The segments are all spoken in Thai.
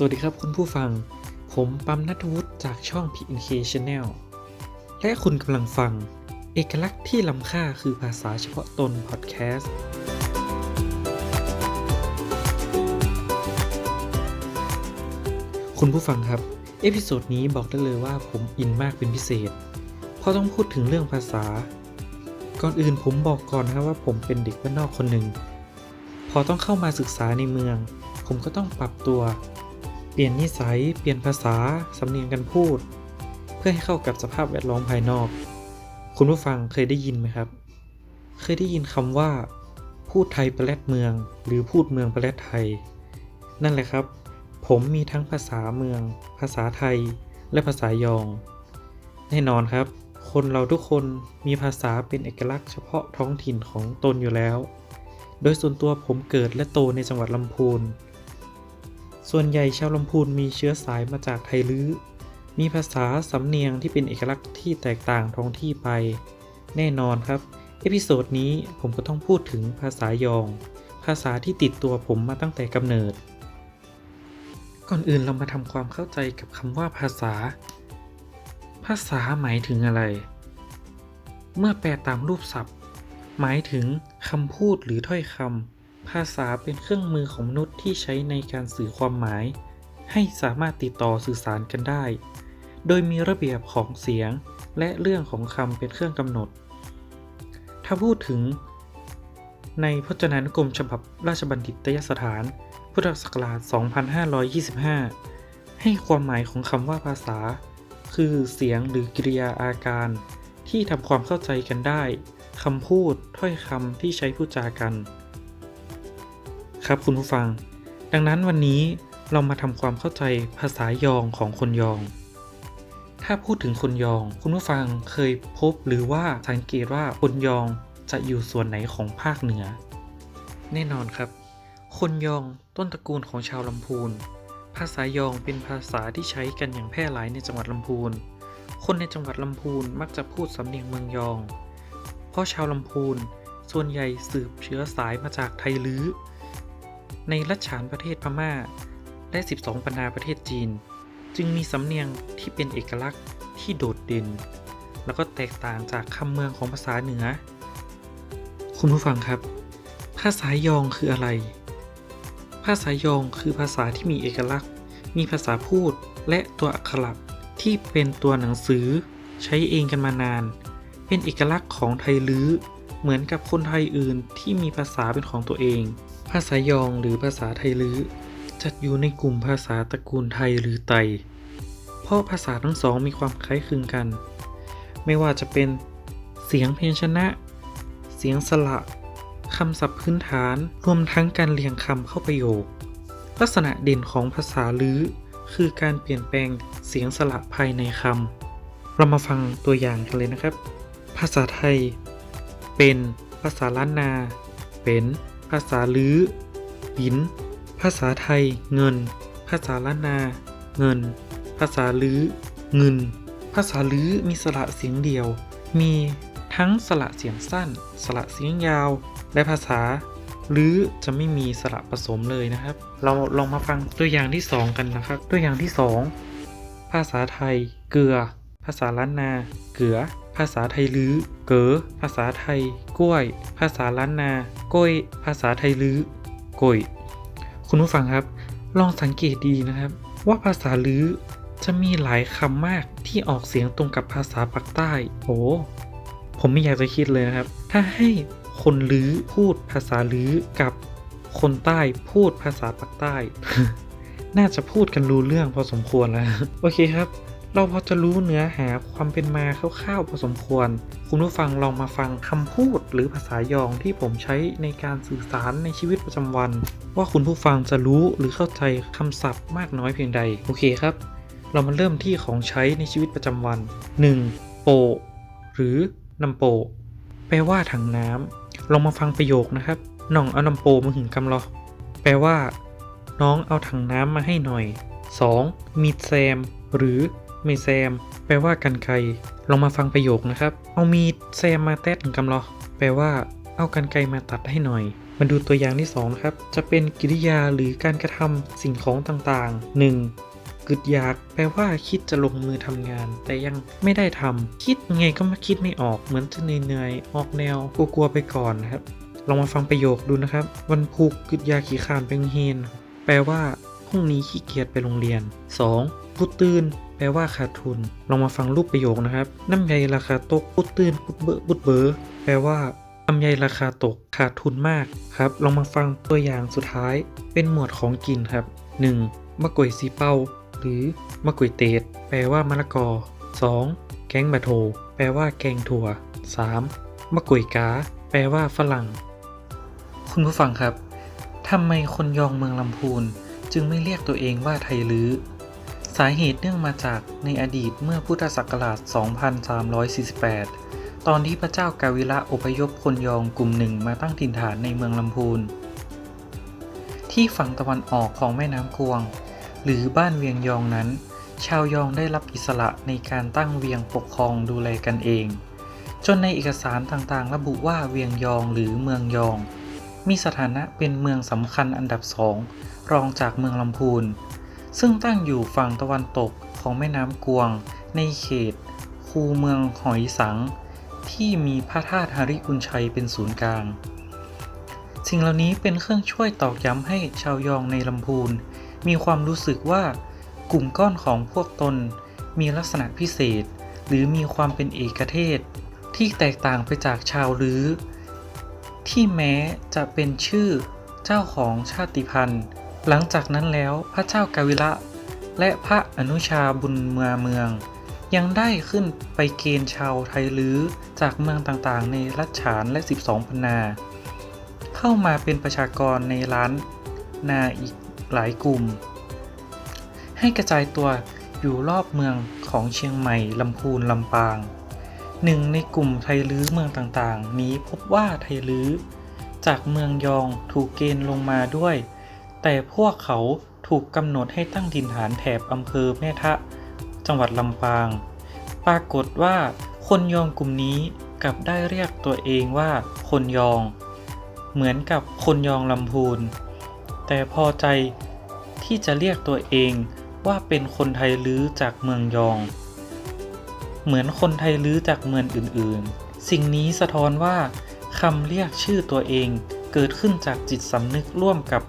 สวัสดีครับคุณผู้ฟัง ผมปั๊มนัทวุฒิจากช่อง PNK Channel และคุณกำลังฟัง เอกลักษณ์ที่ล้ำค่าคือภาษาเฉพาะตนพอดแคสต์คุณผู้ฟังครับ เอพิโซดนี้บอกได้เลยว่าผมอินมากเป็นพิเศษ เพราะต้องพูดถึงเรื่องภาษา ก่อนอื่นผมบอกก่อนนะครับว่าผมเป็นเด็กบ้านนอกคนหนึ่ง พอต้องเข้ามาศึกษาในเมือง ผมก็ต้องปรับตัว ปลี่ยนนิสัย เปลี่ยนภาษา สำเนียงการพูด เพื่อให้เข้ากับสภาพแวดล้อมภายนอก คุณผู้ฟังเคยได้ยินไหมครับ เคยได้ยินคำว่า พูดไทยประแลดเมือง หรือพูดเมืองประแลดไทย นั่นแหละครับ ผมมีทั้งภาษาเมือง ภาษาไทย และภาษายอง แน่นอนครับ คนเราทุกคนมีภาษาเป็นเอกลักษณ์เฉพาะท้องถิ่นของตนอยู่แล้ว โดยส่วนตัวผมเกิดและโตในจังหวัดลำพูน ส่วนใหญ่ชาวลำพูนมีเชื้อสายมาจากไทยลื้อ มีภาษาสำเนียงที่เป็นเอกลักษณ์ที่แตกต่างท้องที่ไป แน่นอนครับ เอพิโซดนี้ผมก็ต้องพูดถึงภาษายอง ภาษาที่ติดตัวผมมาตั้งแต่กำเนิด ก่อนอื่นเรามาทำความเข้าใจกับคำว่าภาษา ภาษาหมายถึงอะไร เมื่อแปลตามรูปศัพท์ หมายถึงคำพูดหรือถ้อยคำ ภาษาเป็นเครื่องมือของมนุษย์ที่ใช้ในการสื่อความหมาย ให้สามารถติดต่อสื่อสารกันได้ โดยมีระเบียบของเสียงและเรื่องของคำเป็นเครื่องกำหนด ถ้าพูดถึง ในพจนานุกรมฉบับราชบัณฑิตยสถาน พุทธศักราช 2525 ให้ความหมายของคำว่าภาษา คือเสียงหรือกริยาอาการที่ทำความเข้าใจกันได้คำพูดถ้อยคำที่ใช้พูดจากัน ครับคุณผู้ฟัง ดังนั้นวันนี้เรามาทำความเข้าใจภาษายองของคนยอง ถ้าพูดถึงคนยอง คุณผู้ฟังเคยพบหรือว่าสังเกตว่าคนยองจะอยู่ส่วนไหนของภาคเหนือ แน่นอนครับ คนยองต้นตระกูลของชาวลำพูน ภาษายองเป็นภาษาที่ใช้กันอย่างแพร่หลายในจังหวัดลำพูน คนในจังหวัดลำพูนมักจะพูดสำเนียงเมืองยอง เพราะชาวลำพูนส่วนใหญ่สืบเชื้อสายมาจากไทยลื้อ ในรัชฉานประเทศพม่า และ 12 ปันาประเทศจีน จึงมีสำเนียงที่เป็นเอกลักษณ์ที่โดดเด่น แล้วก็แตกต่างจากคำเมืองของภาษาเหนือ คุณผู้ฟังครับ ภาษายองคืออะไร ภาษายองคือภาษาที่มีเอกลักษณ์ มีภาษาพูดและตัวอักขระที่เป็นตัวหนังสือใช้เองกันมานาน เป็นเอกลักษณ์ของไทยลื้อเหมือนกับคนไทยอื่นที่มีภาษาเป็นของตัวเอง ภาษายองหรือภาษาไทยลื้อจัดอยู่ในกลุ่มภาษาตระกูลไทยหรือไต เพราะภาษาทั้งสองมีความคล้ายคลึงกัน ไม่ว่าจะเป็นเสียงเพยญชนะ เสียงสระคำศัพท์พื้นฐานรวมทั้งการเรียงคำเข้าประโยค ลักษณะเด่นของภาษาลื้อคือการเปลี่ยนแปลงเสียงสระภายในคำเรามาฟังตัวอย่างกันเลยนะครับ ภาษาไทย เป็น ภาษาล้านนา เป็น ภาษาลื้อบิน ภาษาไทย เงิน ภาษาล้านนา เงิน ภาษาลื้อเงิน ภาษาลื้อมีสระเสียงเดียว มีทั้งสระเสียงสั้น สระเสียงยาว และภาษาลื้อจะไม่มีสระผสมเลยนะครับ เราลองมาฟังตัวอย่างที่ 2 กันนะครับ ตัวอย่างที่ 2 ภาษาไทย เกลือ ภาษาล้านนา เกือ ภาษาไทยลื้อเก๋อภาษาไทย กล้วย ภาษาล้านนา กยภาษาไทยลื้อก้อยคุณผู้ฟังครับ ลองสังเกตดีนะครับ ว่าภาษาลื้อจะมีหลายคำมากที่ออกเสียงตรงกับภาษาปากใต้โอ้ผมไม่อยากจะคิดเลยนะครับ ถ้าให้คนลื้อพูดภาษาลื้อกับคนใต้พูดภาษาปากใต้ น่าจะพูดกันรู้เรื่องพอสมควรแล้ว โอเคครับ เราพอจะรู้เนื้อหาความเป็นมาคร่าวๆพอสมควร คุณผู้ฟังลองมาฟังคำพูดหรือภาษายองที่ผมใช้ในการสื่อสารในชีวิตประจำวัน ว่าคุณผู้ฟังจะรู้หรือเข้าใจคำศัพท์มากน้อยเพียงใด โอเคครับ เรามาเริ่มที่ของใช้ในชีวิตประจำวัน 1. โปะหรือน้ำโปะแปลว่าถังน้ำลองมาฟังประโยคนะครับน้องเอาน้ำโปะมาหึงกำลอแปลว่า น้องเอาถังน้ำมาให้หน่อย 2. มีดแซม หรือ ม่แซม แปลว่ากันไกรลองมาฟังประโยคนะครับ เอามีดแซมมาแตดกำลอแปลว่าเอากันไกรมาตัดให้หน่อย มาดูตัวอย่างที่2นะครับ จะเป็นกิริยาหรือการกระทำสิ่งของต่างๆ 1. กึดอยากแปลว่าคิดจะลงมือทำงาน แต่ยังไม่ได้ทำคิดยังไงก็ม่คิดไม่ออกเหมือนจะเหนื่อยๆออกแนวกลัวๆไปก่อนนะครับ ลองมาฟังประโยคดูนะครับ วันพุกกึดยาขี่ขานเป็นเฮนแปลว่าพรุ่งนี้ขี้เกียจไปโรงเรียน 2. พุดตื่น แปลว่าขาดทุน ลองมาฟังรูปประโยคนะครับน้ำใยราคาตกพุดตื่นพุดเบอพุดเบอแปลว่าลำไยราคาตกขาดทุนมากครับลองมาฟังตัวอย่างสุดท้าย เป็นหมวดของกินครับ 1. มะกวยสีเป้า หรือมะกวยเตดแปลว่ามะละกอ 2. แกงบะโถแปลว่าแกงถั่ว 3. มะกวยกา แปลว่าฝรั่ง คุณผู้ฟังครับทำไมคนยองเมืองลำพูน จึงไม่เรียกตัวเองว่าไทยลื้อ สาเหตุเนื่องมาจากในอดีตเมื่อพุทธศักราช 2348 ตอนที่พระเจ้ากาวิระอพยพคนยองกลุ่มหนึ่งมาตั้งถิ่นฐานในเมืองลำพูน ที่ฝั่งตะวันออกของแม่น้ำกวง หรือบ้านเวียงยองนั้น ชาวยองได้รับอิสระในการตั้งเวียงปกครองดูแลกันเอง จนในเอกสารต่างๆ ระบุว่าเวียงยองหรือเมืองยอง มีสถานะเป็นเมืองสำคัญอันดับสองรองจากเมืองลำพูน ซึ่งตั้งอยู่ฝั่งตะวันตกของแม่น้ำกวง ในเขต คูเมืองหอยสัง ที่มีพระธาตุหริกุนชัยเป็นศูนย์กลาง สิ่งเหล่านี้เป็นเครื่องช่วยตอกย้ำให้ชาวยองในลำพูน มีความรู้สึกว่ากลุ่มก้อนของพวกตนมีลักษณะพิเศษ หรือมีความเป็นเอกเทศ ที่แตกต่างไปจากชาวลือ ที่แม้จะเป็นชื่อเจ้าของชาติพันธุ์ หลังจากนั้นแล้วพระเจ้ากาวิระและพระอนุชาบุญเมือเมือง ยังได้ขึ้นไปเกณฑ์ชาวไทยลื้อจากเมืองต่างๆ ในรัชฉานและ 12พนา เข้ามาเป็นประชากรในล้านนาอีกหลายกลุ่ม ให้กระจายตัวอยู่รอบเมืองของเชียงใหม่ลำพูนลำปางหนึ่งในกลุ่มไทยลื้อเมืองต่างๆ นี้พบว่าไทยลื้อจากเมืองยองถูกเกณฑ์ลงมาด้วย แต่พวกเขาถูกกำหนดให้ตั้งถิ่นฐานแถบอำเภอแม่ทะ จังหวัดลำปาง ปรากฏว่าคนยองกลุ่มนี้กลับได้เรียกตัวเองว่าคนยอง เหมือนกับคนยองลำพูน แต่พอใจที่จะเรียกตัวเองว่าเป็นคนไทยลื้อจากเมืองยอง เหมือนคนไทยลื้อจากเมืองอื่นๆ สิ่งนี้สะท้อนว่าคำเรียกชื่อตัวเองเกิดขึ้นจากจิตสำนึกร่วมกับ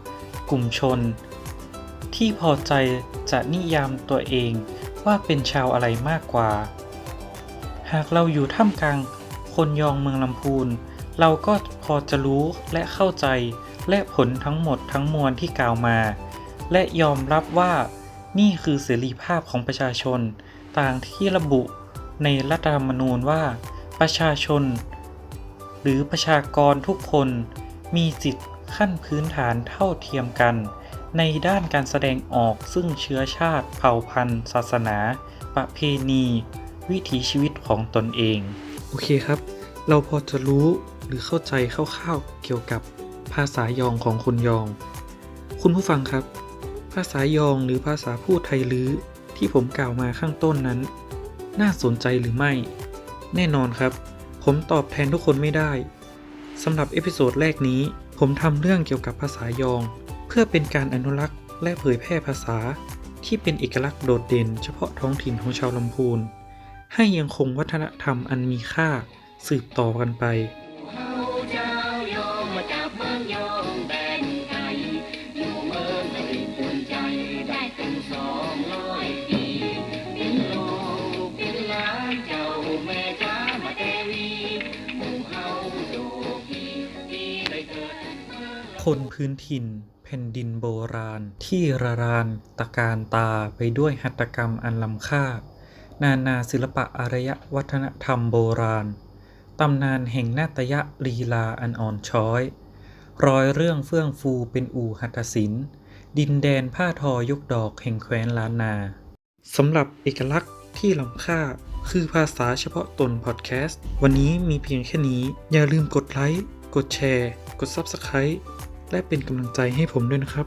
กลุ่มชน ที่พอใจจะนิยามตัวเองว่าเป็นชาวอะไรมากกว่า หากเราอยู่ท่ามกลางคนยองเมืองลำพูน เราก็พอจะรู้และเข้าใจและผลทั้งหมดทั้งมวลที่กล่าวมา และยอมรับว่านี่คือเสรีภาพของประชาชน ต่างที่ระบุในรัฐธรรมนูญว่า ประชาชน หรือประชากรทุกคนมีสิทธิ ขั้นพื้นฐานเท่าเทียมกัน ในด้านการแสดงออกซึ่งเชื้อชาติ เผ่าพันธุ์ ศาสนา ประเพณี วิถีชีวิตของตนเอง โอเคครับ เราพอจะรู้หรือเข้าใจคร่าวๆเกี่ยวกับภาษายองของคนยอง คุณผู้ฟังครับ ภาษายองหรือภาษาพูดไทยลื้อที่ผมกล่าวมาข้างต้นนั้น น่าสนใจหรือไม่ แน่นอนครับ ผมตอบแทนทุกคนไม่ได้สำหรับเอพิโซดแรกนี้ ผมทำเรื่องเกี่ยวกับภาษายอง เพื่อเป็นการอนุรักษ์และเผยแพร่ภาษา ที่เป็นเอกลักษณ์โดดเด่น เฉพาะท้องถิ่นของชาวลำพูน ให้ยังคงวัฒนธรรมอันมีค่าสืบต่อกันไป คนพื้นถิ่นแผ่นดินโบราณ ที่ระรานตะการตาไปด้วยหัตถกรรมอันล้ำค่า นานาศิลปะอารยวัฒนธรรมโบราณ ตำนานแห่งนาตยะลีลาอันอ่อนช้อย รอยเรื่องเฟื่องฟูเป็นอู่หัตถศิลป์ ดินแดนผ้าทอยกดอกแห่งแคว้นล้านนา สำหรับเอกลักษณ์ที่ล้ำค่าคือภาษาเฉพาะตนพอดแคสต์ วันนี้มีเพียงแค่นี้ อย่าลืมกดไลค์ กดแชร์ กด Subscribe และเป็นกำลังใจให้ผมด้วยนะครับ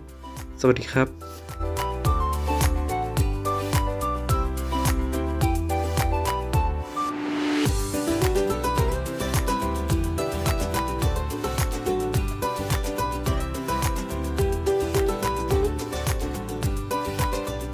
สวัสดีครับ